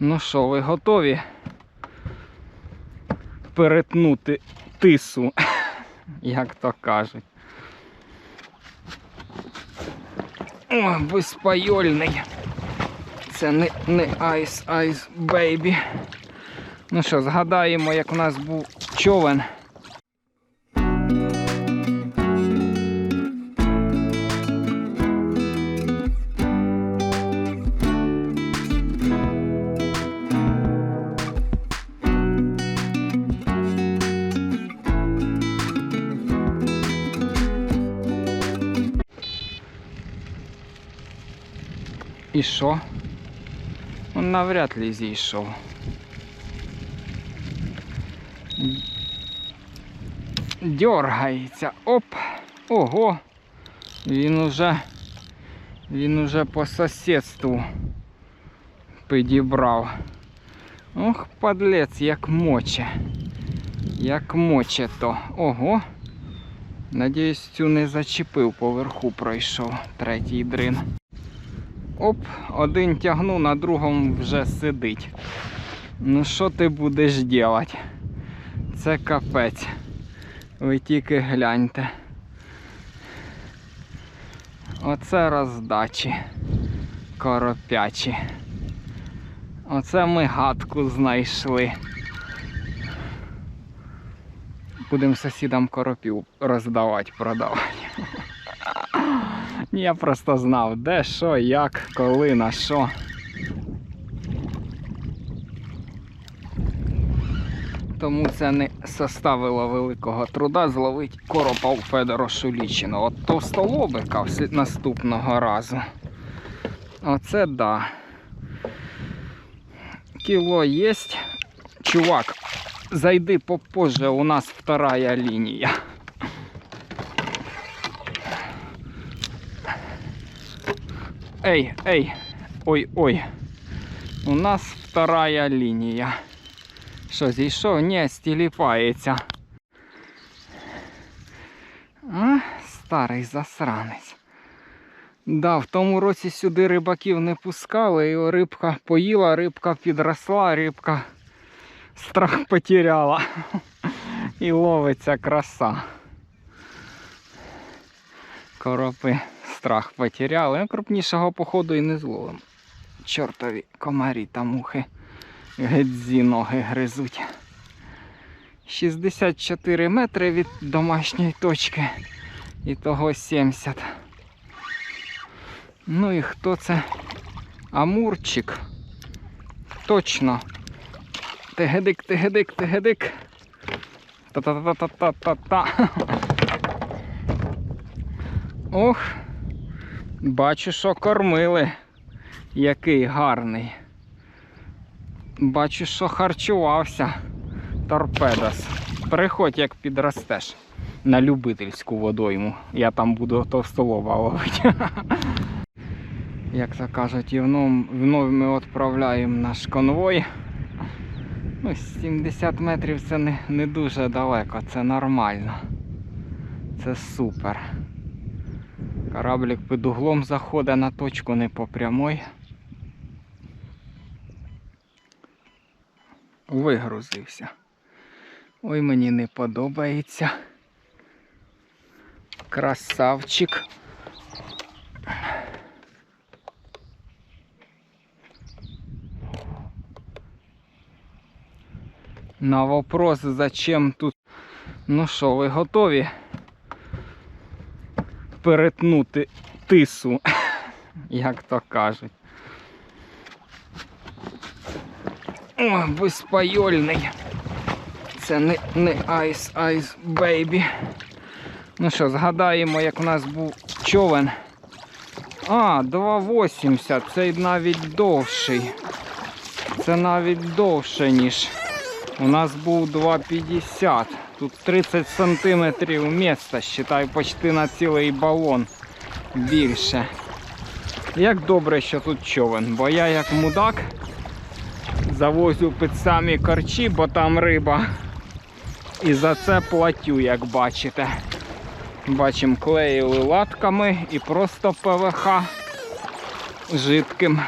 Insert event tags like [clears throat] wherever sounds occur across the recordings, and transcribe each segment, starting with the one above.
Ну що, ви готові перетнути тису, [laughs] як то кажуть. О, безпайольний. Це не, не Ice Ice Baby. Ну що, згадаємо, як у нас був човен. І що? Он навряд ли зійшов. Дергається. Оп! Ого! Він уже він уже по сусідству підібрав. Ох, подлець, як моче. Як моче то. Ого. Надіюсь, цю не зачепив, поверху пройшов третій дрин. Оп, один тягну, на другому вже сидить. Ну що ти будеш делать? Це капець. Ви тільки гляньте. Оце роздачі коропячі. Оце ми гадку знайшли. Будемо сусідам коропів роздавати, продавати. Я просто знав, де, що, як, коли, на що. Тому це не составило великого труда зловити коропа у Федора Шулічина. От товстолобика наступного разу. Оце да. Кіло єсть. Чувак, зайди попозже, у нас вторая лінія. Эй, эй, ой, ой. У нас вторая лінія. Що, зійшов? Ні, стіліпається. А, старий засранець. Да, в тому році сюди рибаків не пускали, і рибка поїла, рибка підросла, рибка страх потеряла. І ловиться краса. Коропи страх потеряли. Крупнішого походу і не зловимо. Чортові комарі та мухи геть ноги гризуть. 64 метри від домашньої точки. І того 70. Ну і хто це? Амурчик. Точно. Тегедик, тегедик, тегедик. Та-та-та-та-та-та-та. Ох, бачу, що кормили. Який гарний. Бачу, що харчувався. Торпедос. Приходь, як підростеш. На любительську водойму. Я там буду товстолоба ловити. [laughs] Як то кажуть, і вновь, ми відправляємо наш конвой. Ну, 70 метрів це не, не дуже далеко, це нормально. Це супер. Кораблик під углом заходить на точку не по прямой. Вигрузився. Ой, мені не подобається. Красавчик. На вопрос, зачем тут. Ну що, ви готові перетнути тису, [laughs] як то кажуть. О, безпайольний. Це не, не Ice Ice Baby. Ну що, згадаємо, як у нас був човен. А, 2,80. Цей навіть довший. Це навіть довше, ніж. У нас був 2,50. Тут 30 сантиметрів міста, считай, почти на цілий балон більше. Як добре, що тут човен, бо я як мудак завозю під самі корчі, бо там риба. І за це платю, як бачите. Бачимо, клеїли латками і просто ПВХ жидким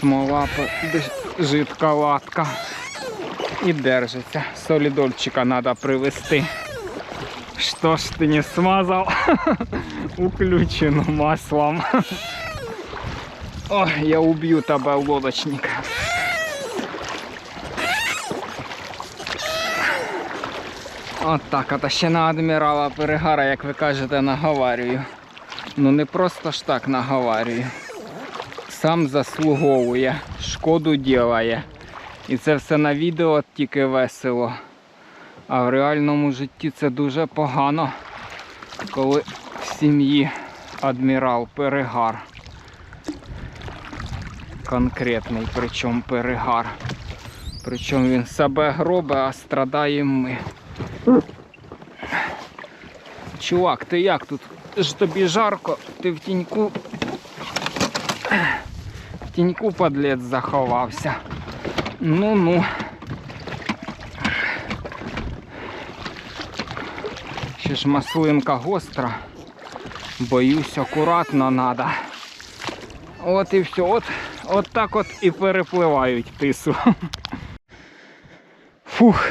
Смола дж- жидковатка. І держиться. Солідольчика треба привезти. Что ж ты не смазал? [laughs] Уключено маслом. О, я убью тебя, лодочник. От так, от ще на адмірала перегара, як ви кажете, наговарюю. Ну не просто ж так наговарюю. Сам заслуговує, шкоду ділає. І це все на відео тільки весело. А в реальному житті це дуже погано, коли в сім'ї адмірал перегар. Конкретний, причому перегар. Причому він себе гробе, а страдаємо ми. Чувак, ти як тут? Ж тобі жарко, ти в тіньку. В тіньку подлець заховався. Ну-ну. Ще ж маслинка гостра. Боюсь, акуратно треба. От і все. От, от так от і перепливають тису. Фух.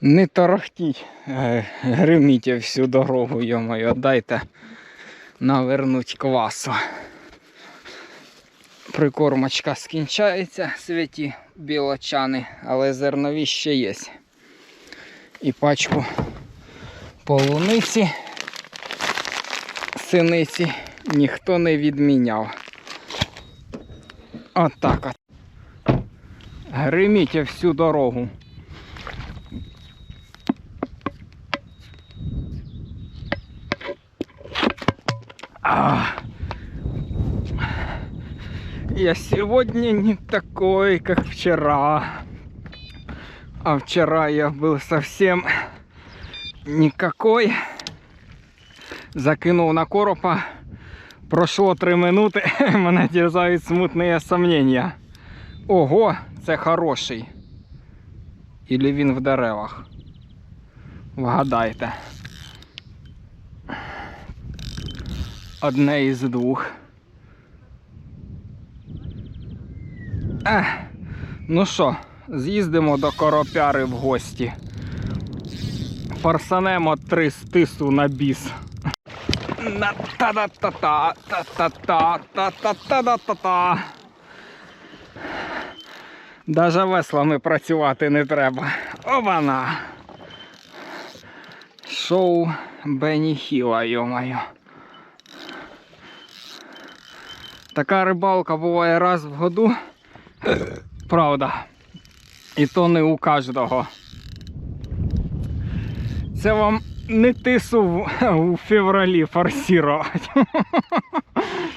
Не торохтіть. Е, Гриміть всю дорогу, йомаю, дайте навернуть квасу. Прикормочка скінчається, святі білочани, але зернові ще є. І пачку полуниці, синиці ніхто не відміняв. Отак от. Гриміть всю дорогу. Я сегодня не такой, как вчера. А вчера я был совсем никакой. Закинув на коропа. Прошло три минути, [laughs] мене дерзають смутні сомнення. Ого, це хороший. Ілі він в деревах. Вгадайте. Одне із двох. Е. ну що, з'їздимо до коропяри в гості. Фарсанемо три стису на біс. Та-та-та-та, та-та-та, та-та-та-та-та. Даже веслами працювати не треба. Обана! Шоу Бенні Хіла, йомаю. Така рибалка буває раз в году. Правда. І то не у кожного. Це вам не тису в, февралі форсувати.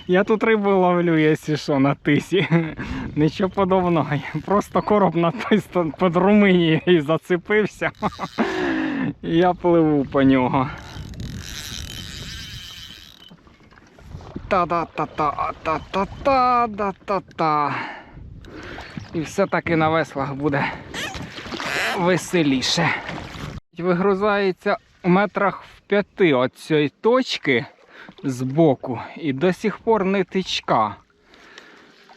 Я тут рибу ловлю, якщо що, на тисі. Нічого подобного. Просто короб на той під Румунією зацепився. Я пливу по нього. Та-да-та-та-та-та-та-та-та. І все-таки на веслах буде веселіше. Вигрузається у метрах в п'яти від цієї точки з боку і до сих пор не тичка.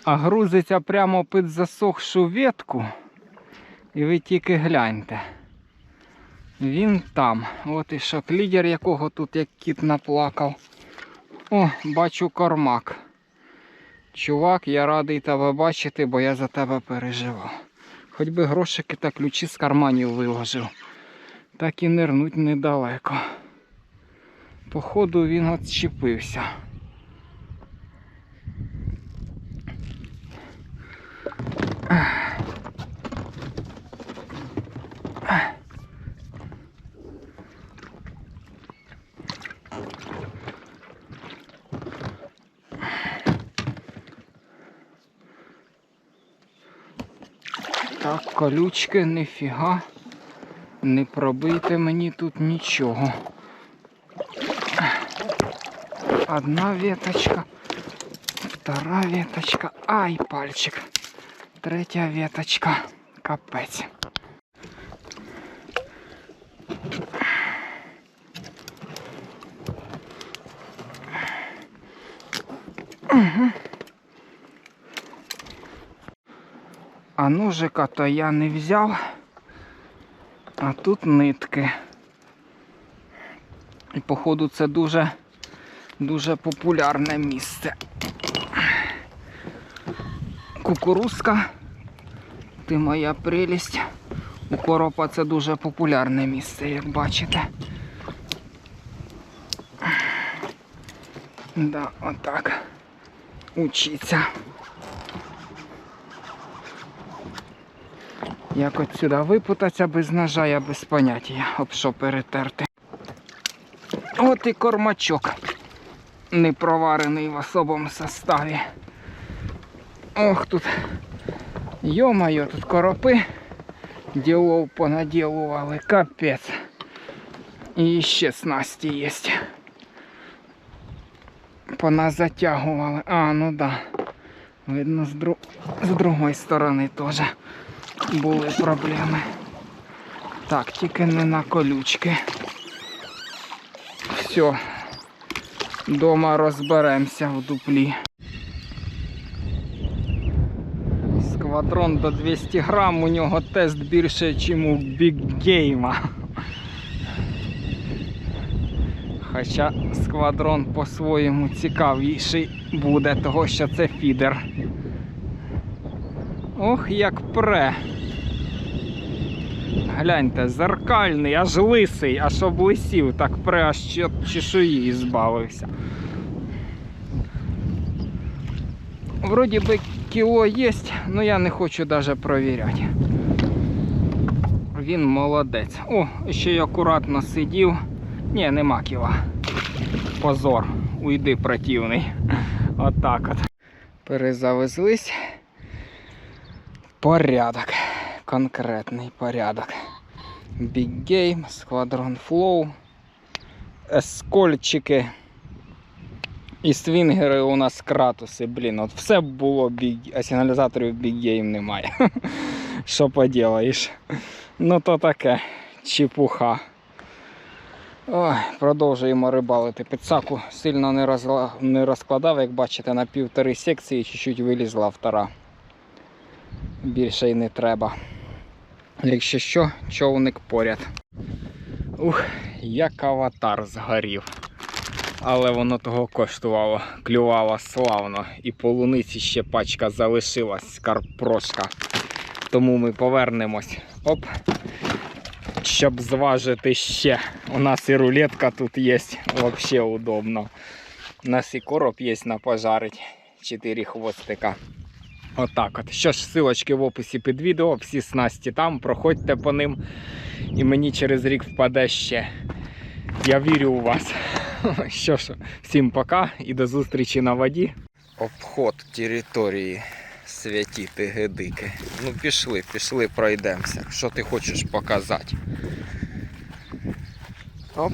А грузиться прямо під засохшу ветку. І ви тільки гляньте. Він там. От і шок лідер, якого тут як кіт наплакав. О, бачу кормак. Чувак, я радий тебе бачити, бо я за тебе переживав. Хоч би грошики та ключі з карманів виложив. Так і нирнуть недалеко. Походу він отчепився. Так, колючки, ніфіга. Не пробийте мені тут нічого. Одна веточка, втора веточка, ай, пальчик. Третя веточка, капець. Угу. Ножика то я не взяв. А тут нитки. І походу це дуже, дуже популярне місце. Кукурузка. Ти моя прелість. У коропа це дуже популярне місце, як бачите. Да, отак. Учиться. Як от сюди випутатися без ножа, я без поняття, об що перетерти. От і кормачок. Не проварений в особому составі. Ох тут. Йо-моє, тут коропи. Ділов понаділували, капець. І ще снасті є. Поназатягували. А, ну да. Видно, з, дру... з другої сторони теж були проблеми. Так, тільки не на колючки. Все. Дома розберемося в дуплі. Сквадрон до 200 грам, у нього тест більше, ніж у бікгейма. Хоча сквадрон по-своєму цікавіший буде, того що це фідер. Ох, як пре. Гляньте, зеркальний, аж лисий, аж облисів, так пре, аж чешуї збавився. Вроді би кіло є, але я не хочу навіть провіряти. Він молодець. О, ще й акуратно сидів. Ні, нема кіла. Позор. Уйди противний. Отак от. Перезавезлись. Порядок. Конкретний порядок. Big Game, Squadron Flow, ескольчики. І свінгери у нас кратуси, блін, от все було Big, а сигналізаторів Big Game немає. [laughs] Що поділаєш? Ну то таке, чепуха. Ой, продовжуємо рибалити. Підсаку сильно не, розла... не розкладав, як бачите, на півтори секції чуть-чуть вилізла втора. Більше й не треба. Якщо що, човник поряд. Ух, як аватар згорів. Але воно того коштувало, клювало славно. І полуниці ще пачка залишилась, скарпрошка. Тому ми повернемось. Оп. Щоб зважити ще. У нас і рулетка тут є, взагалі удобно. У нас і короб є на пожарить. Чотири хвостика. Отак от. Що ж, силочки в описі під відео, всі снасті там, проходьте по ним. І мені через рік впаде ще. Я вірю у вас. Що ж, всім пока і до зустрічі на воді. Обход території святі тигедики. Ну пішли, пішли, пройдемося. Що ти хочеш показати? Оп.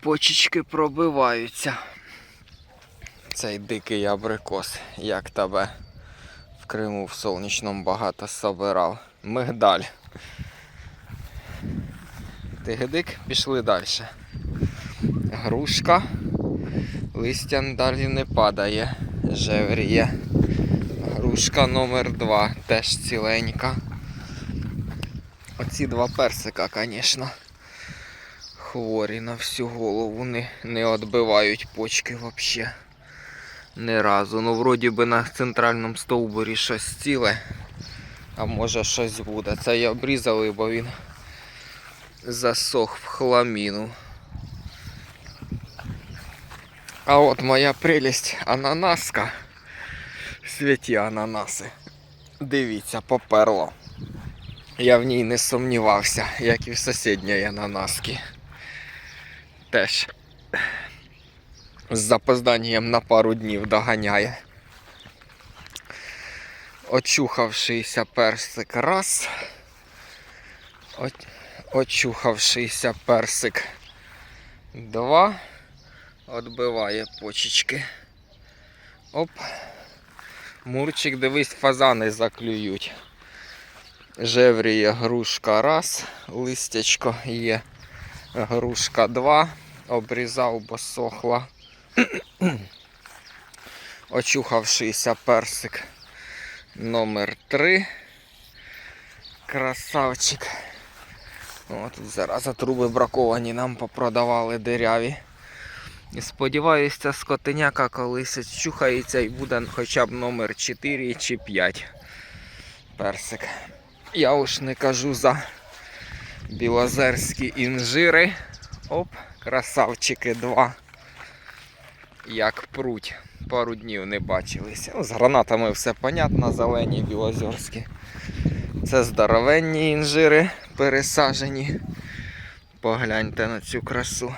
Почечки пробиваються. Цей дикий абрикос, як тебе в Криму в сонячному багато собирав. Мигдаль. Тигедик, пішли далі. Грушка. Листя далі не падає. Жевріє. Грушка номер 2 теж ціленька. Оці два персика, звісно. Хворі на всю голову не, не відбивають почки взагалі. Ні разу. Ну, вроді би на центральному стовбурі щось ціле. А може щось буде. Це я обрізали, бо він засох в хламіну. А от моя прелість ананаска. Святі ананаси. Дивіться, поперло. Я в ній не сумнівався, як і в сусідньої ананаски. Теж з запозданням на пару днів доганяє. Очухавшийся персик раз. Очухавшийся персик два. Отбиває почечки. Оп. Мурчик, дивись, фазани заклюють. Жевріє грушка раз, листячко є. Грушка два. Обрізав, бо сохла. [clears throat] очухавшийся персик номер 3 Красавчик. О, тут зараз труби браковані, нам попродавали диряві. І сподіваюся, ця скотиняка колись чухається і буде хоча б номер 4 чи 5 персик. Я уж не кажу за білозерські інжири. Оп, красавчики два. Як пруть. Пару днів не бачилися. Ну, з гранатами все понятно, зелені білозерські. Це здоровенні інжири пересажені. Погляньте на цю красу.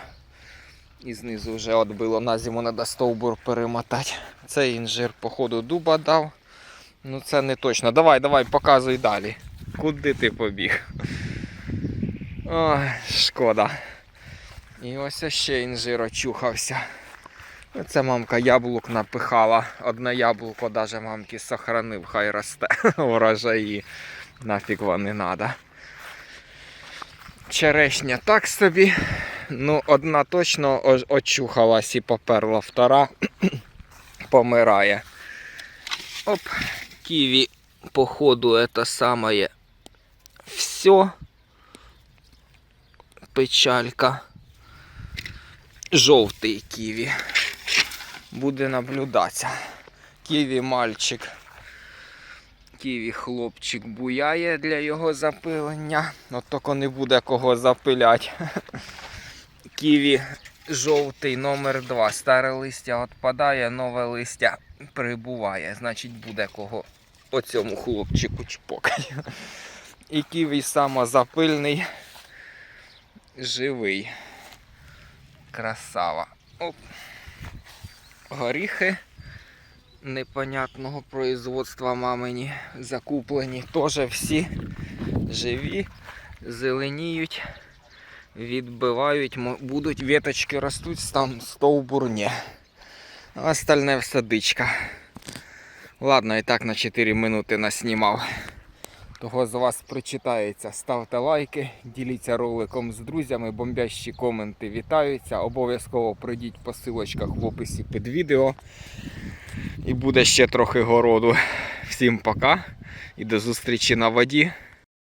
І знизу вже отбило на зиму треба стовбур перемотати. Цей інжир, походу, дуба дав. Ну це не точно. Давай, давай, показуй далі. Куди ти побіг? Ой, шкода. І ось ще інжир очухався. Це мамка яблук напихала. Одне яблуко даже мамки сохранив, хай росте. [laughs] Урожаї. Нафіг вам не треба. Черешня так собі. Ну, одна точно очухалась і поперла, втора [clears throat] помирає. Оп, ківі, походу, это самое. Все. Печалька. Жовтий ківі. Буде наблюдатися. Ківі мальчик. Ківі хлопчик буяє для його запилення. От тільки не буде кого запиляти. [laughs] Ківі жовтий номер 2. Старе листя відпадає, нове листя прибуває. Значить буде кого оцьому хлопчику чпокає. І ківі самозапильний, живий. Красава. Оп. Горіхи непонятного производства мамині закуплені. Теж всі живі, зеленіють, відбивають, будуть веточки ростуть, там стовбур ні. А остальне все дичка. Ладно, і так на 4 минути наснімав. Того з вас причитається. Ставте лайки, діліться роликом з друзями, бомбящі коменти вітаються. Обов'язково пройдіть по силочках в описі під відео. І буде ще трохи городу. Всім пока і до зустрічі на воді.